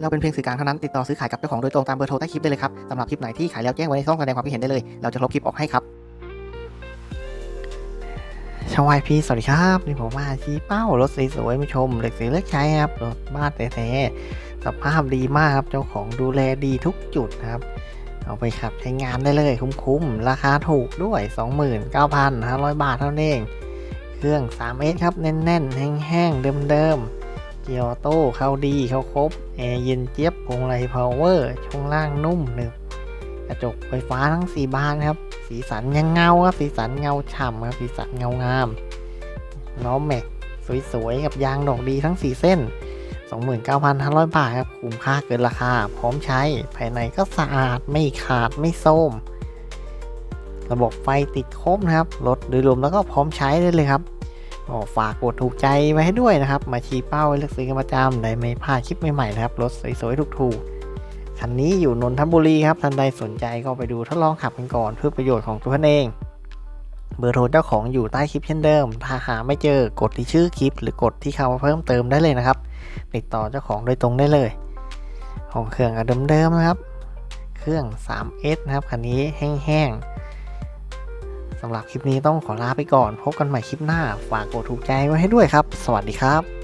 เราเป็นเพียงสื่อกลางเท่านั้นติดต่อซื้อขายกับเจ้าของโดยตรงตามเบอร์โทรใต้คลิปได้เลยครับสำหรับคลิปไหนที่ขายแล้วแจ้งไว้ในช่องแสดงความคิดเห็นได้เลย เราจะลบคลิปออกให้ครับชาวไอพีสวัสดีครับนี่ผมมาชี้เป้ารถสวยๆมาชมเหล็กสีเลือกใช้ครับรถบ้านแท้ๆสภาพดีมากครับเจ้าของดูแลดีทุกจุดครับ เอาไปขับใช้งานได้เลยคุ้มๆ ราคาถูกด้วย 29,500 บาทเท่านั้นเอง เครื่อง 3S ครับ แน่นๆ แห้งๆ เดิมๆ เกียร์ออโต้เข้าดีเข้าครบ แอร์เย็นเจี๊ยบพวงมาลัยพาวเวอร์ ช่วงล่างนุ่มหนึบกระจกไฟฟ้าทั้ง 4 บานครับ สีสันยังเงาครับ สีสันเงาฉ่ำครับ สีสันเงางามล้อแม็กสวยๆ กับยางดอกดีทั้ง 4 เส้น 29,500 บาทครับ คุ้มค่าเกินราคา พร้อมใช้ ภายในก็สะอาด ไม่ขาด ไม่โทมระบบไฟติดครบนะครับ รถโดยรวมแล้วก็พร้อมใช้ได้เลยครับ อ๋อฝากกดถูกใจไว้ให้ด้วยนะครับ มาชี้เป้าไว้เลือกซื้อกันประจำได้ไม่พลาดคลิปใหม่ๆนะครับรถสวยๆถูกๆคันนี้อยู่นนทบุรีครับท่านใดสนใจก็ไปดูทดลองขับกันก่อนเพื่อประโยชน์ของตัวท่านเอง เบอร์โทรเจ้าของอยู่ใต้คลิปเช่นเดิม ถ้าหาไม่เจอกดที่ชื่อคลิป หรือกดที่คำว่าเพิ่มเติมได้เลยนะครับ ติดต่อเจ้าของโดยตรงได้เลย ของเครื่องเดิมๆนะครับ เครื่อง 3S นะครับคันนี้แห้งๆ สำหรับคลิปนี้ต้องขอลาไปก่อน พบกันใหม่คลิปหน้า ฝากกดถูกใจไว้ให้ด้วยครับ สวัสดีครับ